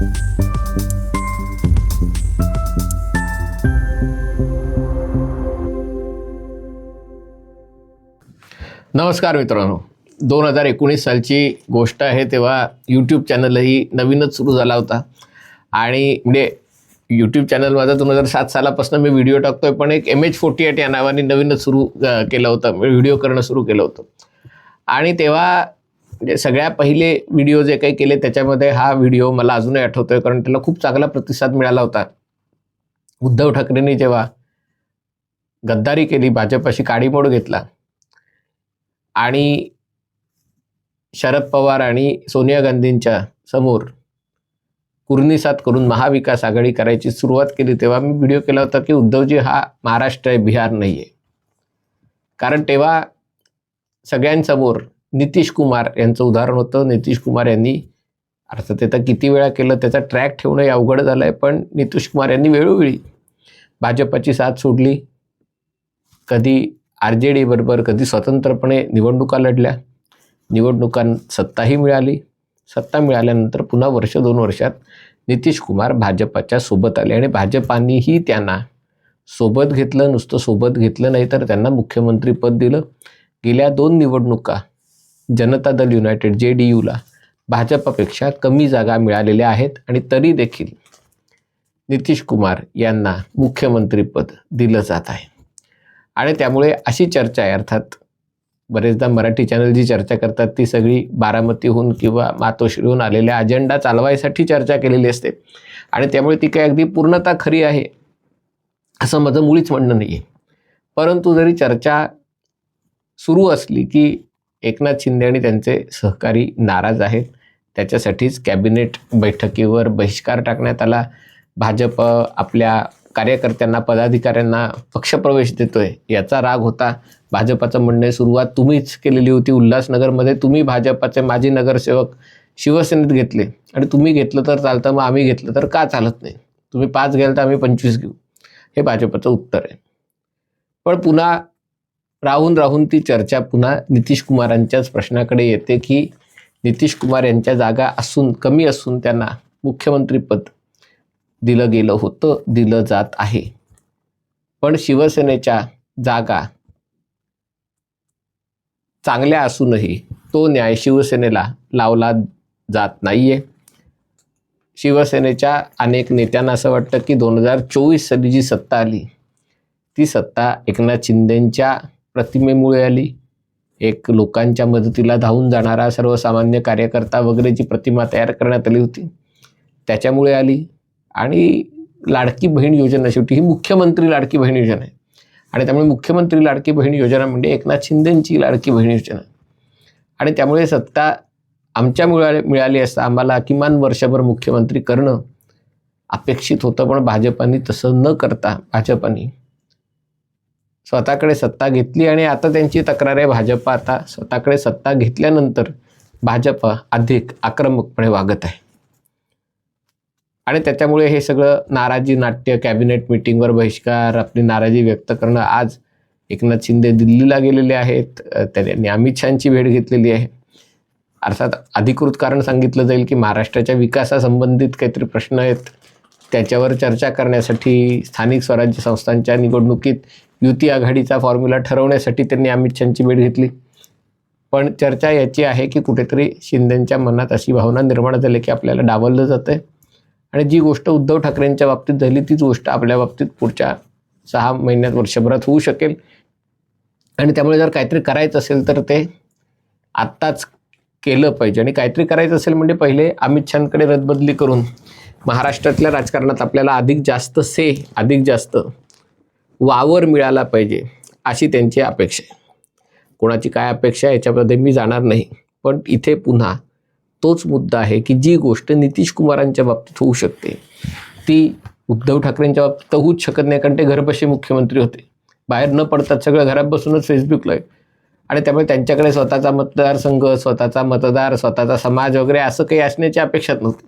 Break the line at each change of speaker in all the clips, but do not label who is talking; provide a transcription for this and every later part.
नमस्कार मित्रांनो. दोन हजार एकोणीस सालची गोष्ट आहे तेव्हा यूट्यूब चॅनलही नवीनच सुरू झाला होता. आणि म्हणजे यूट्यूब चॅनल माझा दोन हजार सात सालापासून मी व्हिडिओ टाकतोय पण एक एम एच फोर्टी एट या नावाने नवीनच सुरू केलं होतं. म्हणजे व्हिडिओ करणं सुरू केलं होतं. आणि तेव्हा म्हणजे सगळ्या पहिले व्हिडिओ जे काही केले त्याच्यामध्ये हा व्हिडिओ मला अजूनही आठवतोय कारण त्याला खूप चांगला प्रतिसाद मिळाला होता. उद्धव ठाकरेंनी जेव्हा गद्दारी केली भाजपाशी काडीमोड घेतला आणि शरद पवार आणि सोनिया गांधींच्या समोर कुर्निसात करून महाविकास आघाडी करायची सुरुवात केली तेव्हा मी व्हिडिओ केला होता की उद्धवजी हा महाराष्ट्र आहे बिहार नाही आहे कारण तेव्हा सगळ्यांसमोर नितीश कुमार यांचं उदाहरण होतं. नितीश कुमार यांनी अर्थात त्याचा किती वेळा केलं त्याचा ट्रॅक ठेवणं हे अवघड झालं आहे पण नितीश कुमार यांनी वेळोवेळी भाजपाची साथ सोडली. कधी आर जे डीबरोबर कधी स्वतंत्रपणे निवडणुका लढल्या. निवडणुकां सत्ताही मिळाली. सत्ता मिळाल्यानंतर पुन्हा वर्ष दोन वर्षात नितीश कुमार भाजपाच्या सोबत आले आणि भाजपानेही त्यांना सोबत घेतलं नुसतं सोबत घेतलं नाही तर त्यांना मुख्यमंत्रीपद दिलं. गेल्या दोन निवडणुका जनता दल युनायटेड जे डी यूला भाजपापेक्षा कमी जागा मिळालेल्या आहेत आणि तरी देखील नितीश कुमार यांना मुख्यमंत्रीपद दिलं जात आहे. आणि त्यामुळे अशी चर्चा आहे अर्थात बरेचदा मराठी चॅनल जी चर्चा करतात ती सगळी बारामतीहून किंवा मातोश्रीहून आलेल्या अजेंडा चालवायसाठी चर्चा केलेली असते. आणि त्यामुळे ती काही अगदी पूर्णता खरी आहे असं माझं मुळीच म्हणणं नाही आहे परंतु जरी चर्चा सुरू असली की एकनाथ शिंदे आणि त्यांचे सहकारी नाराज आहेत. त्याच्यासाठीच कॅबिनेट बैठकीवर बहिष्कार टाकण्यात आला. भाजप आपल्या कार्यकर्त्यांना पदाधिकाऱ्यांना पक्षप्रवेश देतोय याचा राग होता. भाजपाचं म्हणणं सुरुवात तुम्हीच केलेली होती उल्हासनगरमध्ये. तुम्ही भाजपाचे माजी नगरसेवक शिवसेनेत घेतले. आणि तुम्ही घेतलं तर चालतं मग आम्ही घेतलं तर का चालत नाही? तुम्ही पाच घ्याल तर आम्ही पंचवीस घेऊ. हे भाजपचं उत्तर आहे. पण पुन्हा राहून राहून ती चर्चा पुन्हा नितीश कुमारांच्याच प्रश्नाकडे येते की नितीश कुमार यांच्या जागा असून कमी असून त्यांना मुख्यमंत्रीपद दिलं गेलं होतं दिलं जात आहे. पण शिवसेनेच्या जागा चांगल्या असूनही तो न्याय शिवसेनेला लावला जात नाहीये. शिवसेनेच्या अनेक नेत्यांना असं वाटतं की दोन हजार चोवीस साली जी सत्ता आली ती सत्ता एकनाथ शिंदेंच्या प्रतिमेमुळे आली. एक लोकांच्या मदतीला धावून जाणारा सर्वसामान्य कार्यकर्ता वगैरे जी प्रतिमा तयार करण्यात आली होती त्याच्यामुळे आली. आणि लाडकी बहीण योजना शेवटी ही मुख्यमंत्री लाडकी बहीण योजना आहे. आणि त्यामुळे मुख्यमंत्री लाडकी बहीण योजना म्हणजे एकनाथ शिंदेंची लाडकी बहीण योजना. आणि त्यामुळे सत्ता आमच्या मिळाली मिळाली असता आम्हाला किमान वर्षभर मुख्यमंत्री करणं अपेक्षित होतं पण भाजपाने तसं न करता भाजपाने स्वतःकडे सत्ता घेतली आणि आता त्यांची तक्रार आहे भाजप. आता स्वतःकडे सत्ता घेतल्यानंतर भाजप अधिक आक्रमकपणे वागत आहे. आणि त्याच्यामुळे हे सगळं नाराजी नाट्य कॅबिनेट मिटिंगवर बहिष्कार आपली नाराजी व्यक्त करणं आज एकनाथ शिंदे दिल्लीला गेलेले आहेत. त्यांनी अमित शहाची भेट घेतलेली आहे. अर्थात अधिकृत कारण सांगितलं जाईल की महाराष्ट्राच्या विकासासंबंधित काहीतरी प्रश्न आहेत. त्याच्यावर चर्चा करण्यासाठी स्थानिक स्वराज्य संस्थांच्या निवडणुकीत युती आघाडीचा फॉर्म्युला ठरवण्यासाठी त्यांनी अमित शहाची भेट घेतली. पण चर्चा याची आहे की कुठेतरी शिंदेच्या मनात अशी भावना निर्माण झाली की आपल्याला डावललं जातं आहे आणि जी गोष्ट उद्धव ठाकरेंच्या बाबतीत झाली तीच गोष्ट आपल्या बाबतीत पुढच्या सहा महिन्यात वर्षभरात होऊ शकेल. आणि त्यामुळे जर काहीतरी करायचं असेल तर ते आत्ताच केलं पाहिजे. आणि काहीतरी करायचं असेल म्हणजे पहिले अमित शहाकडे रदबदली करून महाराष्ट्रातल्या राजकारणात आपल्याला अधिक जास्त से अधिक जास्त वावर मिळाला पाहिजे अशी त्यांची अपेक्षा आहे. कोणाची काय अपेक्षा आहे याच्यामध्ये मी जाणार नाही. पण इथे पुन्हा तोच मुद्दा आहे की जी गोष्ट नितीश कुमारांच्या बाबतीत होऊ शकते ती उद्धव ठाकरेंच्या बाबतीत तर होऊच शकत नाही कारण ते घरबसे मुख्यमंत्री होते. बाहेर न पडतात सगळं घरात बसूनच फेसबुकला आहे आणि त्यामुळे त्यांच्याकडे स्वतःचा मतदारसंघ स्वतःचा मतदार स्वतःचा समाज वगैरे असं काही असण्याची अपेक्षा नव्हती.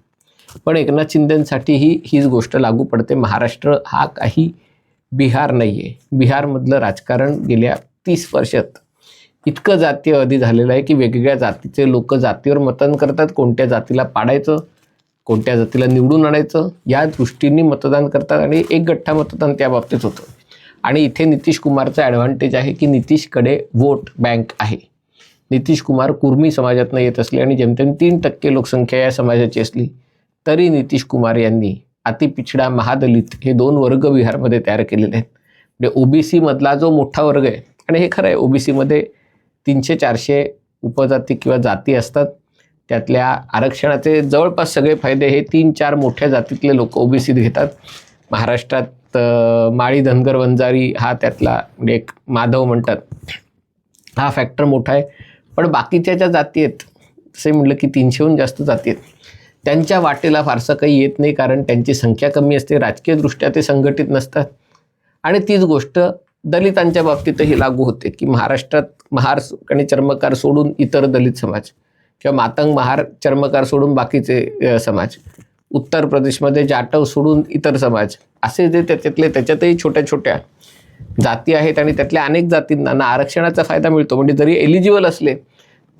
पण एकनाथ शिंदेंसाठीही हीच गोष्ट लागू पडते. महाराष्ट्र हा काही बिहार नाही आहे बिहारमधलं राजकारण गेल्या तीस वर्षात इतकं जातीय आधी झालेलं आहे की वेगवेगळ्या जातीचे लोक जातीवर मतदान करतात. कोणत्या जातीला पाडायचं कोणत्या जातीला निवडून आणायचं या दृष्टीने मतदान करतात आणि एक गठ्ठा मतदान त्या बाबतीत होतं. आणि इथे नितीश कुमारचं ॲडव्हान्टेज आहे की नितीशकडे वोट बँक आहे. नितीश कुमार कुर्मी समाजातनं येत असले आणि जेमतेम तीन टक्के लोकसंख्या या समाजाची असली तरी नितीश कुमार यांनी अतिपिछडा महादलित हे दोन वर्ग बिहारमध्ये तयार केलेले आहेत. म्हणजे ओबीसीमधला जो मोठा वर्ग आहे आणि हे खरं आहे ओबीसीमध्ये तीनशे चारशे उपजाती किंवा जाती असतात. त्यातल्या आरक्षणाचे जवळपास सगळे फायदे हे तीन चार मोठ्या जातीतले लोक ओबीसीत घेतात. महाराष्ट्रात माळी धनगर वंजारी हा त्यातला म्हणजे एक माधव म्हणतात. हा फॅक्टर मोठा आहे. पण बाकीच्या ज्या जाती आहेत असे म्हटलं की तीनशेहून जास्त जाती आहेत. त्यांच्या वाटेला फारसं काही येत नाही कारण त्यांची संख्या कमी असते. राजकीयदृष्ट्या ते संघटित नसतात. आणि तीच गोष्ट दलितांच्या बाबतीतही लागू होते की महाराष्ट्रात महार आणि चर्मकार सोडून इतर दलित समाज किंवा मातंग महार चर्मकार सोडून बाकीचे समाज उत्तर प्रदेशमध्ये जाटव सोडून इतर समाज असे जे त्याच्यातले त्याच्यातही छोट्या छोट्या जाती आहेत आणि त्यातल्या अनेक जातींना ना आरक्षणाचा फायदा मिळतो. म्हणजे जरी एलिजिबल असले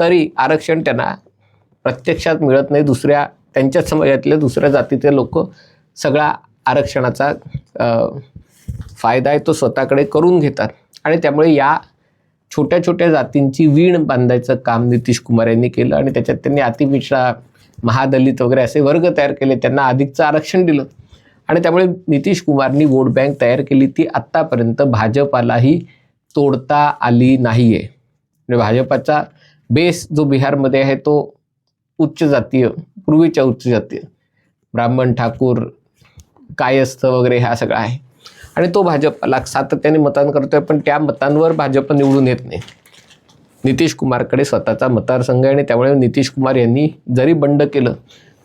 तरी आरक्षण त्यांना प्रत्यक्षात मिळत नाही. दुसऱ्या त्यांच्याच समाजातले दुसऱ्या जातीचे लोक सगळा आरक्षणाचा फायदा आहे तो स्वतःकडे करून घेतात. आणि त्यामुळे या छोट्या छोट्या जातींची वीण बांधायचं काम नितीश कुमार यांनी केलं आणि त्याच्यात त्यांनी अतिपिछडा महादलित वगैरे असे वर्ग तयार केले. त्यांना अधिकचं आरक्षण दिलं. आणि त्यामुळे नितीश कुमारनी वोट बँक तयार केली ती आत्तापर्यंत भाजपालाही तोडता आली नाही आहे म्हणजे भाजपाचा बेस जो बिहारमध्ये आहे तो उच्च जातीय पूर्वीच्या उच्च जाती ब्राह्मण ठाकूर कायस्थ वगैरे हा सगळा आहे. आणि तो भाजपला सातत्याने मतदान करतोय पण त्या मतांवर भाजप निवडून येत नाही. नितीश कुमारकडे स्वतःचा मतदारसंघ आहे आणि त्यामुळे नितीश कुमार यांनी जरी बंड केलं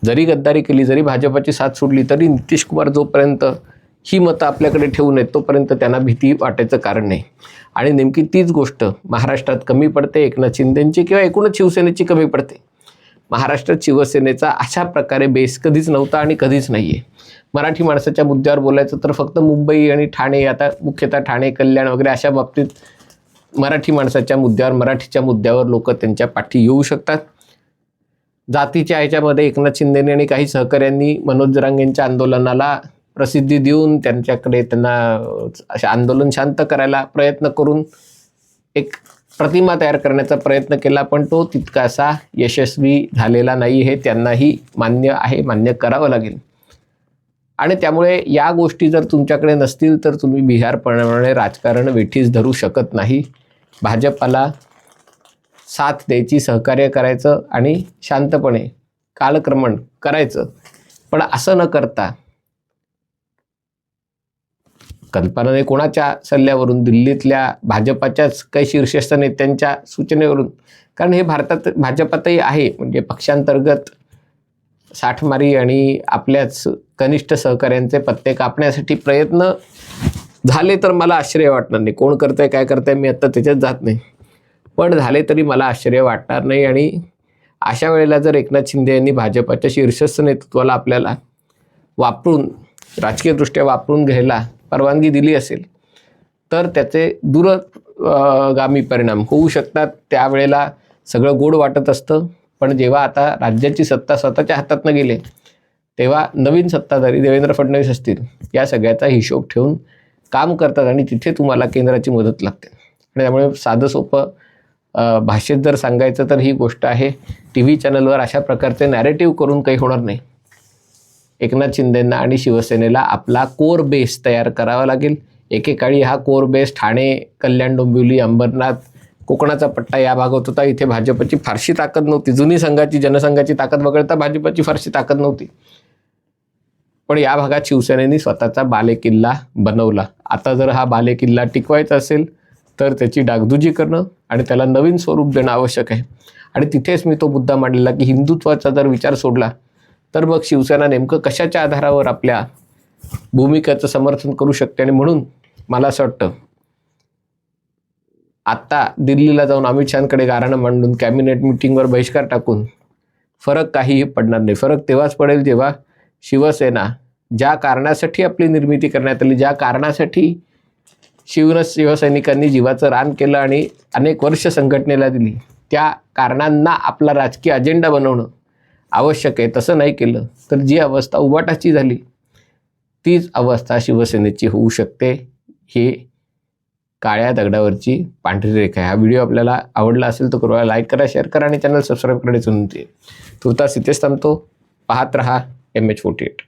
जरी गद्दारी केली जरी भाजपाची साथ सोडली तरी नितीश कुमार जोपर्यंत ही मतं आपल्याकडे ठेवू नयेत तोपर्यंत त्यांना भीती वाटायचं कारण नाही. आणि नेमकी तीच गोष्ट महाराष्ट्रात कमी पडते एकनाथ शिंदेची किंवा एकूणच शिवसेनेची कमी पडते. महाराष्ट्रात शिवसेनेचा अशा प्रकारे बेस कधीच नव्हता आणि कधीच नाही आहे मराठी माणसाच्या मुद्द्यावर बोलायचं तर फक्त मुंबई आणि ठाणे आता मुख्यतः ठाणे कल्याण वगैरे अशा बाबतीत मराठी माणसाच्या मुद्द्यावर मराठीच्या मुद्द्यावर लोक त्यांच्या पाठी येऊ शकतात. जातीच्या ह्याच्यामध्ये एकनाथ शिंदेने आणि काही सहकाऱ्यांनी मनोज जरांगेंच्या आंदोलनाला प्रसिद्धी देऊन त्यांच्याकडे त्यांना असे आंदोलन शांत करायला प्रयत्न करून एक प्रतिमा तयार करण्याचा प्रयत्न केला पण तो तितकासा यशस्वी झालेला नाही हे त्यांनाही मान्य आहे मान्य करावं लागेल. आणि त्यामुळे या गोष्टी जर तुमच्याकडे नसतील तर तुम्ही बिहारप्रमाणे राजकारण वेठीस धरू शकत नाही. भाजपाला साथ द्यायची सहकार्य करायचं आणि शांतपणे कालक्रमण करायचं. पण असं न करता कल्पनाने कोणाच्या सल्ल्यावरून दिल्लीतल्या भाजपाच्याच काही शीर्षस्थ नेत्यांच्या सूचनेवरून? कारण हे भारतात भाजपातही आहे म्हणजे पक्षांतर्गत साठमारी आणि आपल्याच कनिष्ठ सहकाऱ्यांचे पत्ते कापण्यासाठी प्रयत्न झाले तर मला आश्चर्य वाटणार नाही. कोण करतंय काय करतंय मी आत्ता त्याच्यात जात नाही. पण झाले तरी मला आश्चर्य वाटणार नाही आणि अशा वेळेला जर एकनाथ शिंदे यांनी भाजपाच्या शीर्षस्थ नेतृत्वाला आपल्याला वापरून राजकीयदृष्ट्या वापरून घ्यायला परवानगी दिली असेल तर त्याचे दूरगामी परिणाम होऊ शकतात. त्यावेळेला सगळं गोड वाटत असतं. पण जेव्हा आता राज्याची सत्ता स्वतःच्या हातातनं गेले तेव्हा नवीन सत्ताधारी देवेंद्र फडणवीस असतील या सगळ्याचा हिशोब ठेवून काम करतात आणि तिथे तुम्हाला केंद्राची मदत लागते. आणि त्यामुळे साधं सोपं भाषेत जर सांगायचं तर ही गोष्ट आहे. टी व्ही चॅनलवर अशा प्रकारचे नॅरेटिव्ह करून काही होणार नाही. एकनाथ शिंदेंना आणि शिवसेनेला आपला कोर बेस तयार करावा लागेल. एकेकाळी हा कोर बेस ठाणे कल्याण डोंबिवली अंबरनाथ कोकणाचा पट्टा या भागात होता. इथे भाजपची फारशी ताकद नव्हती. जुनी संघाची जनसंघाची ताकद वगळता भाजपची फारशी ताकद नव्हती. पण या भागात शिवसेनेने स्वतःचा बालेकिल्ला बनवला. आता जर हा बालेकिल्ला टिकवायचा असेल तर त्याची डागदुजी करणं आणि त्याला नवीन स्वरूप देणं आवश्यक आहे. आणि तिथेच मी तो मुद्दा मांडलेला की हिंदुत्वाचा जर विचार सोडला तर मग शिवसेना नेमकं कशाच्या आधारावर आपल्या भूमिकेचं समर्थन करू शकते? आणि म्हणून मला असं वाटतं आत्ता दिल्लीला जाऊन अमित शहाकडे गाराणं मांडून कॅबिनेट मिटिंगवर बहिष्कार टाकून फरक काहीही पडणार नाही. फरक तेव्हाच पडेल जेव्हा शिवसेना ज्या कारणासाठी आपली निर्मिती करण्यात आली ज्या कारणासाठी शिवन शिवसैनिकांनी जीवाचं रान केलं आणि अनेक वर्ष संघटनेला दिली त्या कारणांना आपला राजकीय अजेंडा बनवणं आवश्यक आहे तसं नाही केलं तर जी अवस्था उबाटाची झाली तीच अवस्था शिवसेनेची होऊ शकते. हे काळ्या दगडावरची पांढरी रेखा आहे. हा व्हिडिओ आपल्याला आवडला असेल तर कृपया लाईक करा शेअर करा आणि चॅनल सबस्क्राईब करायचं विनंती आहे. तुर्तास इथेच थांबतो. पाहत रहा एम एच फोर्टी एट